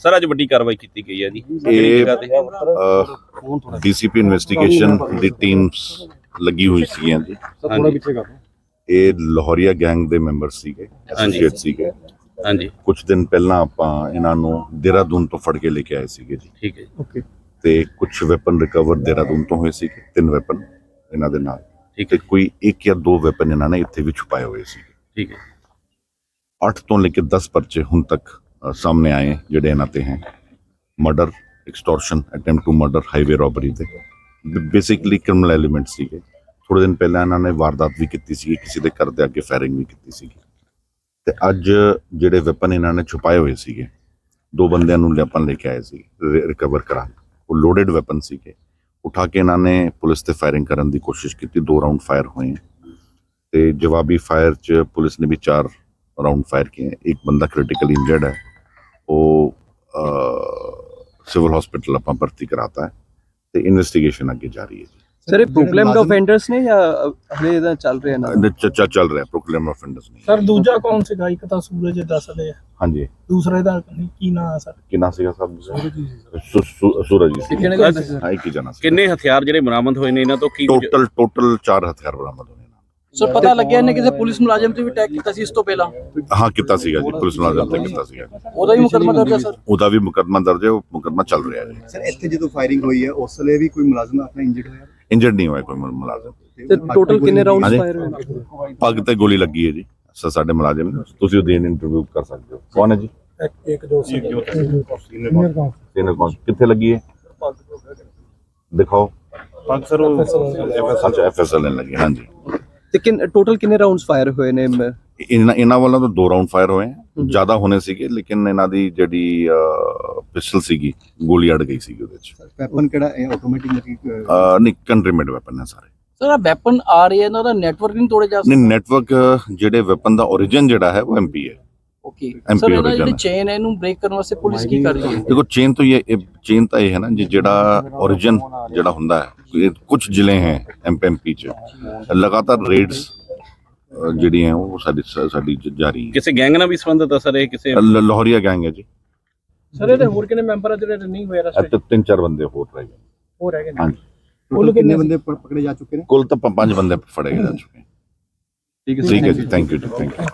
Sir ਅੱਜ ਵੱਡੀ ਕਾਰਵਾਈ ਕੀਤੀ ਗਈ ਹੈ ਜੀ। ਇਹ ਡੀਸੀਪੀ ਇਨਵੈਸਟੀਗੇਸ਼ਨ ਦੀ ਟੀਮਸ ਲੱਗੀ ਹੋਈ ਸੀਗੀਆਂ ਜੀ। ਹਾਂਜੀ। ਇਹ ਲਾਹੌਰੀਆ ਗੈਂਗ ਦੇ ਮੈਂਬਰ ਸੀਗੇ ਐਸੋਸੀਏਟ ਸੀਗੇ। ਹਾਂਜੀ। ਕੁਝ ਦਿਨ ਪਹਿਲਾਂ ਆਪਾਂ ਇਹਨਾਂ ਨੂੰ ਦੇਹਰਾਦੂਨ ਤੋਂ ਫੜ ਕੇ ਲੈ ਕੇ ਆਏ ਸੀਗੇ ਜੀ। ਠੀਕ ਹੈ ਜੀ, ਤੇ ਕੁਝ ਵੈਪਨ ਰਿਕਵਰ ਦੇਹਰਾਦੂਨ ਤੋਂ ਹੋਏ ਸੀਗੇ ਤਿੰਨ ਵੈਪਨ ਇਹਨਾਂ ਦੇ ਨਾਲ। ਠੀਕ ਤੇ ਹੈ। ਕੋਈ ਇੱਕ ਜਾਂ ਦੋ ਵੈਪਨ ਇਹਨਾਂ ਨੇ ਇੱਥੇ ਵੀ ਛੁਪਾਏ ਹੋਏ ਸੀ ਠੀਕ ਹੈ। 8 ਤੋਂ ਲੈ ਕੇ 10 ਪਰਚੇ ਹੁਣ ਤੱਕ ਅ, ਸਾਹਮਣੇ ਆਏ ਜਿਹੜੇ ਇਹਨਾਂ ਤੇ ਹੈ murder extortion attempt to murder highway robbery ਦੇ ਬੇਸਿਕਲੀ ਕ੍ਰਿਮੀਨਲ ਐਲੀਮੈਂਟ ਸੀਗੇ ਥੋੜੇ ਦਿਨ ਪਹਿਲਾਂ ਇਹਨਾਂ ਨੇ ਵਾਰਦਾਤ ਵੀ ਕੀਤੀ ਸੀ ਕਿਸੇ ਦੇ ਘਰ ਦੇ ਅੱਗੇ ਫਾਇਰਿੰਗ ਵੀ ਕੀਤੀ ਸੀ ਤੇ ਅੱਜ ਜਿਹੜੇ ਵੈਪਨ ਇਹਨਾਂ ਨੇ ਛੁਪਾਏ ਹੋਏ ਸੀਗੇ ਦੋ ਬੰਦਿਆਂ ਨੂੰ ਆਪਾਂ ਲੈ ਕੇ ਆਏ ਸੀ ਰਿਕਵਰ ਕਰਾ ਉਹ ਲੋਡਡ ਵੈਪਨ ਸੀਗੇ ਉਠਾ ਕੇ ਇਹਨਾਂ ਨੇ ਪੁਲਿਸ ਤੇ ਫਾਇਰਿੰਗ ਕਰਨ ਦੀ ਕੋਸ਼ਿਸ਼ ਕੀਤੀ ਦੋ ਰਾਉਂਡ ਫਾਇਰ ਹੋਏ ਤੇ ਜਵਾਬੀ ਫਾਇਰ ਚ ਪੁਲਿਸ ਨੇ ਵੀ ਚਾਰ ਰਾਉਂਡ ਫਾਇਰ किए हैं। एक बंदा क्रिटिकली इंजर्ड ਉਹ ਸਿਵਲ ਹਸਪੀਟਲ ਆਪਾਂ ਭਰਤੀ ਕਰਾਤਾ ਹੈ ਤੇ ਇਨਵੈਸਟੀਗੇਸ਼ਨ ਅੱਗੇ ਜਾਰੀ ਹੈ ਜੀ ਸਰ ਇਹ ਪ੍ਰੋਕਲੇਮਡ ਆਫੈਂਡਰਸ ਨੇ ਜਾਂ ਹਲੇ ਇਹਦਾ ਚੱਲ ਰਿਹਾ ਨਾ ਚੱਲ ਚੱਲ ਰਿਹਾ ਪ੍ਰੋਕਲੇਮ ਆਫੈਂਡਰਸ ਨਹੀਂ ਸਰ ਦੂਜਾ ਕੌਣ ਸੀਗਾ ਇੱਕ ਤਾਂ ਸੂਰਜ ਦੱਸਦੇ ਆ ਹਾਂਜੀ ਦੂਸਰਾ ਇਹਦਾ ਕੀ ਨਾਮ ਆ ਸਰ ਕੀ ਨਾਮ ਸੀਗਾ ਸਾਹਿਬ ਦੂਸਰਾ ਸੂਰਜ ਜੀ ਹਾਂ ਇੱਕ ਕਿੰਨੇ ਹਥਿਆਰ ਜਿਹੜੇ ਬਰਾਮਦ ਹੋਏ ਨੇ ਇਹਨਾਂ ਤੋਂ ਕੀ ਟੋਟਲ ਟੋਟਲ 4 ਹਥਿਆਰ ਬਰਾਮਦ ਹੋਏ ਸਰ ਪਤਾ ਲੱਗਿਆ ਇਹਨੇ ਕਿਸੇ ਪੁਲਿਸ ਮੁਲਾਜ਼ਮ ਤੇ ਵੀ ਅਟੈਕ ਕੀਤਾ ਸੀ ਇਸ ਤੋਂ ਪਹਿਲਾਂ? ਹਾਂ ਕੀਤਾ ਸੀਗਾ ਜੀ ਪੁਲਿਸ ਮੁਲਾਜ਼ਮ ਤੇ ਕੀਤਾ ਸੀਗਾ। ਉਹਦਾ ਵੀ ਮੁਕੱਦਮਾ ਦਰਜ ਹੈ ਸਰ? ਉਹਦਾ ਵੀ ਮੁਕੱਦਮਾ ਦਰਜ ਹੈ ਉਹ ਮੁਕੱਦਮਾ ਚੱਲ ਰਿਹਾ ਹੈ ਸਰ ਇੱਥੇ ਜਦੋਂ ਫਾਇਰਿੰਗ ਹੋਈ ਹੈ ਉਸ ਵੇਲੇ ਵੀ ਕੋਈ ਮੁਲਾਜ਼ਮ ਆਪਣਾ ਇੰਜਰਡ ਹੋਇਆ? ਇੰਜਰਡ ਨਹੀਂ ਹੋਇਆ ਕੋਈ ਮੁਲਾਜ਼ਮ। ਤੇ ਟੋਟਲ ਕਿੰਨੇ ਰਾਉਂਡਸ ਹਾਂਜੀ। ਫਾਇਰ ਹੋਏ ਨੇ? ਪੱਗ ਤੇ ਗੋਲੀ ਲੱਗੀ ਹੈ ਜੀ ਸਰ ਸਾਡੇ ਮੁਲਾਜ਼ਮ ਨੇ। ਤੁਸੀਂ ਉਹਦੀ ਇੰਟਰਵਿਊ ਕਰ ਸਕਦੇ ਹੋ। ਕੌਣ ਹੈ ਜੀ? ਇੱਕ ਜੋ ਸੀ। ਸੀਨੀਅਰ ਕੌਣ ਕਿੱਥੇ ਲੱਗੀ ਹੈ? ਦਿਖਾਓ। ਪੱਗ ਸਰ ਅੱਛਾ ਐਫਐਸਐਲ ਨੇ ਲੱਗੀ ਹਾਂਜੀ। ਤੇ ਕਿੰਨ ਟੋਟਲ ਕਿੰਨੇ ਰਾਉਂਡਸ ਫਾਇਰ ਹੋਏ ਨੇ ਮ- ਇਹਨਾਂ ਇਹਨਾਂ ਵੱਲੋਂ ਤਾਂ ਦੋ ਰਾਉਂਡ ਫਾਇਰ ਹੋਏ ਹੈ। ਜ਼ਿਆਦਾ ਹੋਣੇ ਸੀਗੇ ਲੇਕਿਨ ਇਹਨਾਂ ਦੀ ਜਿਹੜੀ ਪਿਸਟਲ ਸੀਗੀ ਗੋਲੀ ਅੜ ਗਈ ਸੀਗੀ ਉਹਦੇ ਚ ਵੈਪਨ ਕਿਹੜਾ ਆਟੋਮੈਟਿਕ ਅਹ, ਨਹੀਂ ਕੰਟਰੀ ਮੇਡ ਵੈਪਨ ਹੈ ਸਾਰੇ। ਸਰ ਆ ਵੈਪਨ ਆ ਰਹੇ ਇਹਨਾਂ ਦਾ ਨੈਟਵਰਕ ਨਹੀਂ ਤੋੜੇ ਜਾ ਨਹੀਂ ਨੈਟਵਰਕ ਜਿਹੜੇ ਵੈਪਨ ਦਾ origin ਜਿਹੜਾ ਹੈ ਉਹ ਐਮਪੀ ਹੈ। ਓਕੇ MP ਸਰ origin ਜਿਹੜੀ ਹੈ। ਚੇਨ ਹੈ ਇਹਨੂੰ ਬ੍ਰੇਕ ਕਰਨ ਵਾਸਤੇ ਪੁਲਿਸ ਕੀ ਕਰ ਰਹੀ ਹੈ? ਦੇਖੋ ਚੇਨ ਤੋਂ ਇਹ ਚੇਨ ਤਾਂ ਇਹ ਹੈ ਨਾ ਜੀ ਜਿਹੜਾ origin ਜਿਹੜਾ ਹੁੰਦਾ ਹੈ ਕੁਝ ਜ਼ਿਲ੍ਹੇ ਹੈ ਐਮਪੀਐਮਪੀ ਚ। ਲਗਾਤਾਰ ਰੇਡਸ ਜਿਹੜੀਆਂ ਉਹ ਸਾਡੀ ਸਾਡੀ ਜਾਰੀ ਹੈ। ਕਿਸੇ ਗੈਂਗ ਨਾਲ ਵੀ ਸੰਬੰਧਿਤ ਹੈ ਸਰ ਇਹ? ਕਿਸੇ ਲ- ਲਾਹੌਰੀਆ ਗੈਂਗ ਹੈ ਜੀ। ਸਰ ਇਹਦੇ ਹੋਰ ਕਿੰਨੇ ਮੈਂਬਰ ਆ ਜਿਹੜੇ ਰਨਿੰਗ ਹੋਏ ਰਸਤੇ ਇੱਥੇ ਤਿੰਨ ਚਾਰ ਬੰਦੇ ਹੋਰ ਰਹਿ ਗਏ। ਹੋਰ ਹੈਗੇ ਨੇ? ਹਾਂਜੀ। ਕੁੱਲ ਕਿੰਨੇ ਬੰਦੇ ਪ- ਪਕੜੇ ਜਾ ਚੁੱਕੇ ਨੇ? ਕੁੱਲ ਤਾਂ ਪ- ਪੰਜ ਬੰਦੇ ਫੜੇ ਜਾ ਚੁੱਕੇ ਠੀਕ ਠੀਕ ਹੈ ਜੀ ਥੈਂਕ ਯੂ ਜੀ ਥੈਂਕ ਯੂ